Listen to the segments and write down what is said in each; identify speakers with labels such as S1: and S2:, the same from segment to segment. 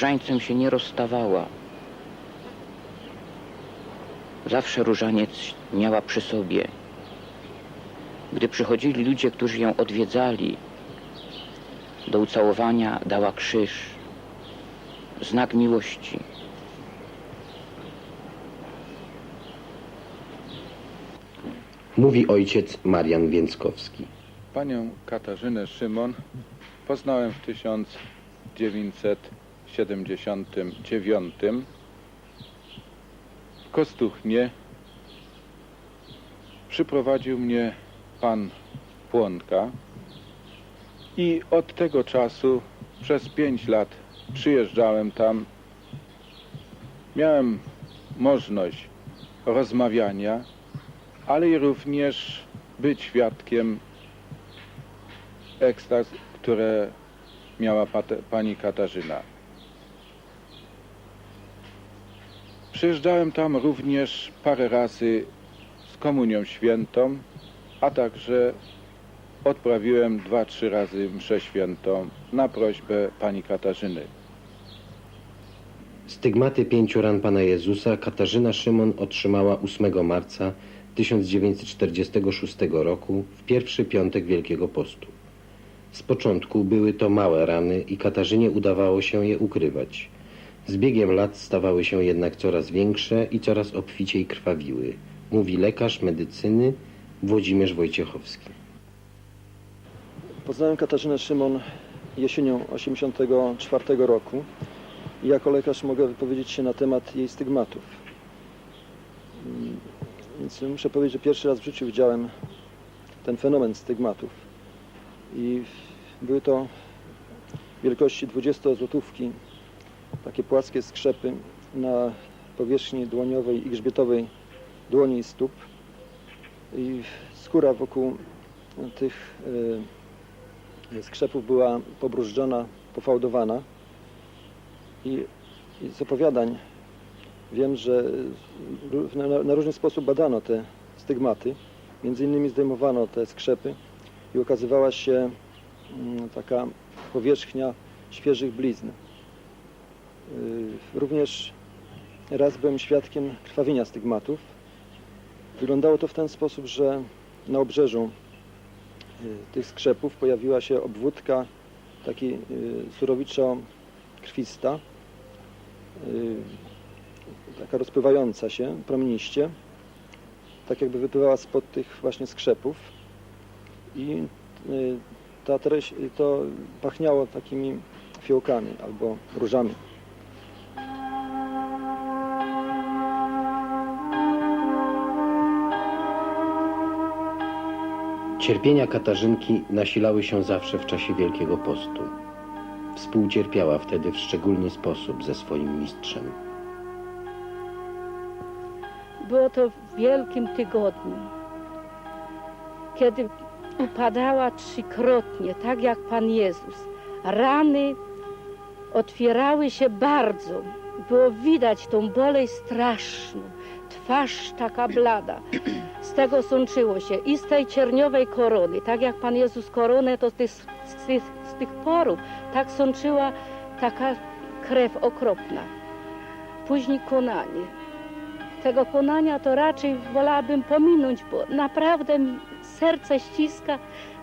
S1: różańcem się nie rozstawała. Zawsze różaniec miała przy sobie. Gdy przychodzili ludzie, którzy ją odwiedzali, do ucałowania dała krzyż, znak miłości.
S2: Mówi ojciec Marian Więckowski.
S3: Panią Katarzynę Szymon poznałem w 1979 w Kostuchnie. Przyprowadził mnie pan Płonka i od tego czasu przez pięć lat przyjeżdżałem tam. Miałem możliwość rozmawiania, ale i również być świadkiem ekstaz, które miała pani Katarzyna. Przyjeżdżałem tam również parę razy z komunią świętą, a także odprawiłem dwa, trzy razy mszę świętą na prośbę pani Katarzyny.
S2: Stygmaty pięciu ran Pana Jezusa Katarzyna Szymon otrzymała 8 marca 1946 roku w pierwszy piątek Wielkiego Postu. Z początku były to małe rany i Katarzynie udawało się je ukrywać. Z biegiem lat stawały się jednak coraz większe i coraz obficiej krwawiły, mówi lekarz medycyny Włodzimierz Wojciechowski.
S4: Poznałem Katarzynę Szymon jesienią 84 roku i jako lekarz mogę wypowiedzieć się na temat jej stygmatów. Mm, Więc muszę powiedzieć, że pierwszy raz w życiu widziałem ten fenomen stygmatów. I były to wielkości 20 złotówki, takie płaskie skrzepy na powierzchni dłoniowej i grzbietowej dłoni i stóp. I skóra wokół tych e, skrzepów była pobrużdżona, pofałdowana i, z opowiadań wiem, że na, na różny sposób badano te stygmaty. Między innymi zdejmowano te skrzepy i okazywała się mm, taka powierzchnia świeżych blizn. Y, Również raz byłem świadkiem krwawienia stygmatów. Wyglądało to w ten sposób, że na obrzeżu y, tych skrzepów pojawiła się obwódka taki y, surowiczo krwista, y, taka rozpływająca się promieniście, tak jakby wypływała spod tych właśnie skrzepów i ta treść, to pachniało takimi fiołkami albo różami.
S2: Cierpienia Katarzynki nasilały się zawsze w czasie Wielkiego Postu. Współcierpiała wtedy w szczególny sposób ze swoim mistrzem.
S5: Było to w Wielkim Tygodniu, kiedy upadała trzykrotnie, tak jak Pan Jezus. Rany otwierały się bardzo. Było widać tą bolej straszną. Twarz taka blada. Z tego sączyło się i z tej cierniowej korony, tak jak Pan Jezus koronę, to z tych, z tych, z tych porów tak sączyła taka krew okropna. Później konanie tego konania to raczej wolałabym pominąć, bo naprawdę serce ściska.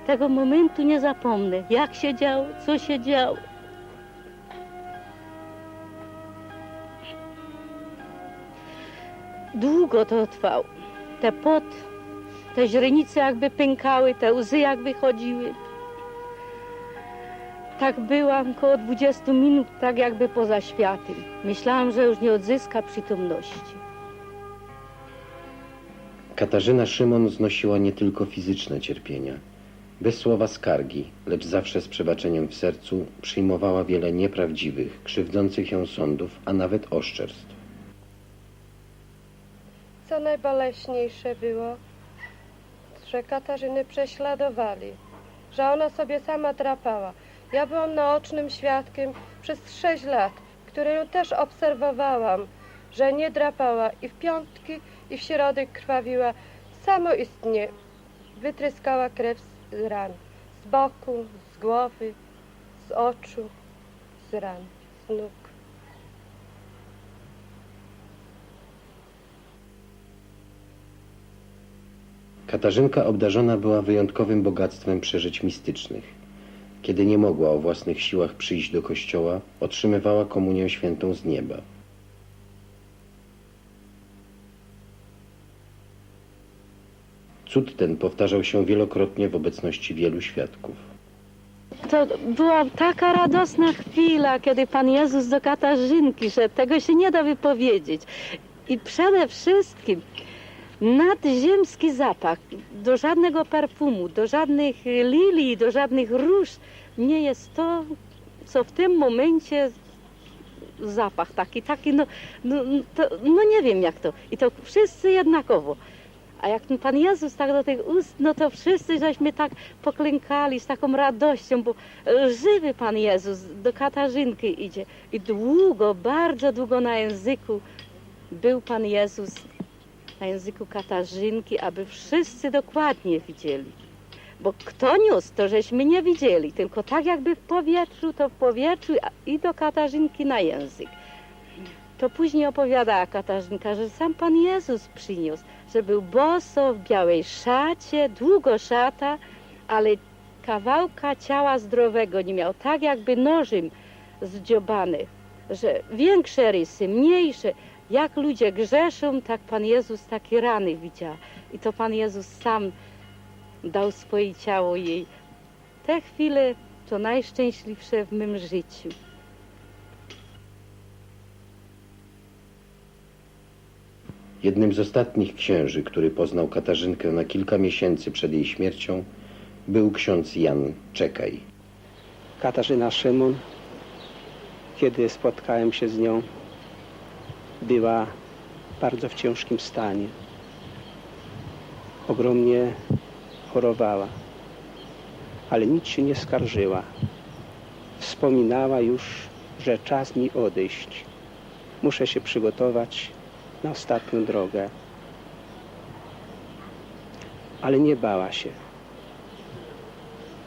S5: Tego momentu nie zapomnę. Jak się działo, co się działo. Długo to trwało. Te pot, te źrenice jakby pękały, te łzy jak wychodziły. Tak byłam około 20 minut, tak jakby poza światem. Myślałam, że już nie odzyska przytomności.
S2: Katarzyna Szymon znosiła nie tylko fizyczne cierpienia. Bez słowa skargi, lecz zawsze z przebaczeniem w sercu, przyjmowała wiele nieprawdziwych, krzywdzących ją sądów, a nawet oszczerstw.
S6: Co najboleśniejsze było, że Katarzyny prześladowali, że ona sobie sama drapała. Ja byłam naocznym świadkiem przez sześć lat, które ją też obserwowałam, że nie drapała i w piątki, i w środek krwawiła. Samoistnie wytryskała krew z ran, z boku, z głowy, z oczu, z ran, z nóg.
S2: Katarzynka obdarzona była wyjątkowym bogactwem przeżyć mistycznych. Kiedy nie mogła o własnych siłach przyjść do kościoła, otrzymywała komunię świętą z nieba. Cud ten powtarzał się wielokrotnie w obecności wielu świadków.
S5: To była taka radosna chwila, kiedy Pan Jezus do Katarzynki szedł. Tego się nie da wypowiedzieć. I przede wszystkim nadziemski zapach. Do żadnego perfumu, do żadnych lilii, do żadnych róż nie jest to, co w tym momencie zapach taki, taki, no, no, to, no nie wiem jak to. I to wszyscy jednakowo. A jak Pan Jezus tak do tych ust, no to wszyscy żeśmy tak poklękali z taką radością, bo e, żywy Pan Jezus do Katarzynki idzie. I długo, bardzo długo na języku był Pan Jezus, na języku Katarzynki, aby wszyscy dokładnie widzieli. Bo kto niósł, to żeśmy nie widzieli, tylko tak jakby w powietrzu, to w powietrzu i do Katarzynki na język. To później opowiadała Katarzynka, że sam Pan Jezus przyniósł, że był boso w białej szacie, długo szata, ale kawałka ciała zdrowego nie miał, tak jakby nożem zdziobany, że większe rysy, mniejsze, jak ludzie grzeszą, tak Pan Jezus takie rany widział. I to Pan Jezus sam dał swoje ciało jej. Te chwile to najszczęśliwsze w mym życiu.
S2: Jednym z ostatnich księży, który poznał Katarzynkę na kilka miesięcy przed jej śmiercią, był ksiądz Jan Czekaj.
S7: Katarzyna Szymon, kiedy spotkałem się z nią, była bardzo w ciężkim stanie. Ogromnie chorowała, ale nic się nie skarżyła. Wspominała już, że czas mi odejść. Muszę się przygotować na ostatnią drogę. Ale nie bała się.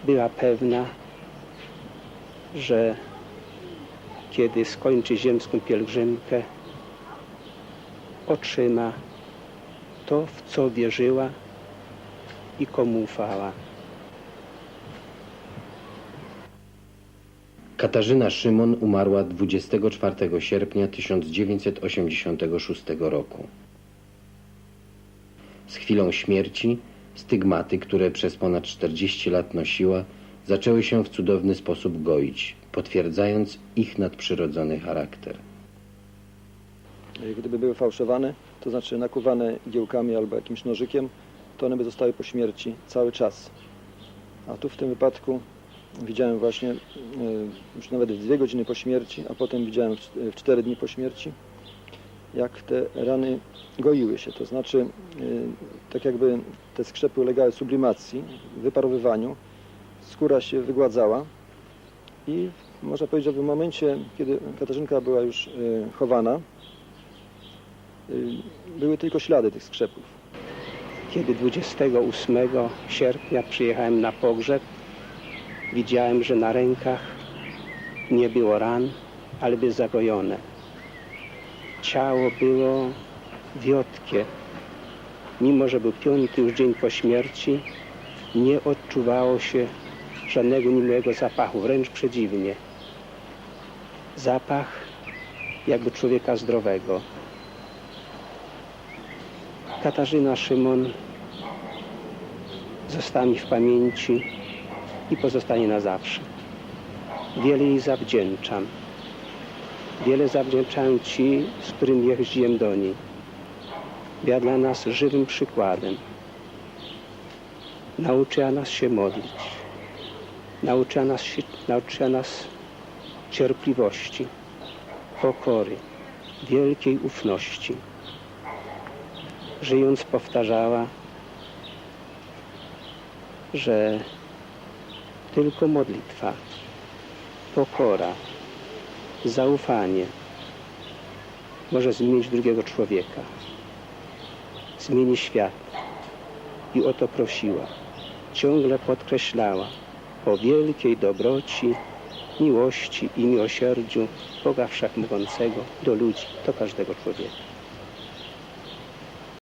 S7: Była pewna, że kiedy skończy ziemską pielgrzymkę, otrzyma to, w co wierzyła i komu ufała.
S2: Katarzyna Szymon umarła 24 sierpnia 1986 roku. Z chwilą śmierci stygmaty, które przez ponad 40 lat nosiła, zaczęły się w cudowny sposób goić, potwierdzając ich nadprzyrodzony charakter.
S4: Gdyby były fałszowane, to znaczy nakuwane igiełkami albo jakimś nożykiem, to one by zostały po śmierci cały czas. A tu w tym wypadku widziałem właśnie e, już nawet w dwie godziny po śmierci, a potem widziałem w cztery dni po śmierci, jak te rany goiły się. To znaczy, e, tak jakby te skrzepy ulegały sublimacji, wyparowywaniu, skóra się wygładzała i można powiedzieć, że w momencie, kiedy Katarzynka była już chowana, y, były tylko ślady tych skrzepów.
S7: Kiedy 28 sierpnia przyjechałem na pogrzeb, widziałem, że na rękach nie było ran, ale były zagojone. Ciało było wiotkie. Mimo, że był piąty już dzień po śmierci, nie odczuwało się żadnego niemiłego zapachu, wręcz przeciwnie. Zapach jakby człowieka zdrowego. Katarzyna Szymon została mi w pamięci i pozostanie na zawsze. Wiele jej zawdzięczam. Wiele zawdzięczam Ci, z którym jeździłem do niej. Była dla nas żywym przykładem. Nauczyła nas się modlić. Nauczyła nas, się, nauczyła nas cierpliwości, pokory, wielkiej ufności żyjąc powtarzała, że tylko modlitwa, pokora, zaufanie może zmienić drugiego człowieka, zmieni świat. I o to prosiła. Ciągle podkreślała o wielkiej dobroci, miłości i miłosierdziu Boga Wszechmogącego do ludzi, do każdego człowieka.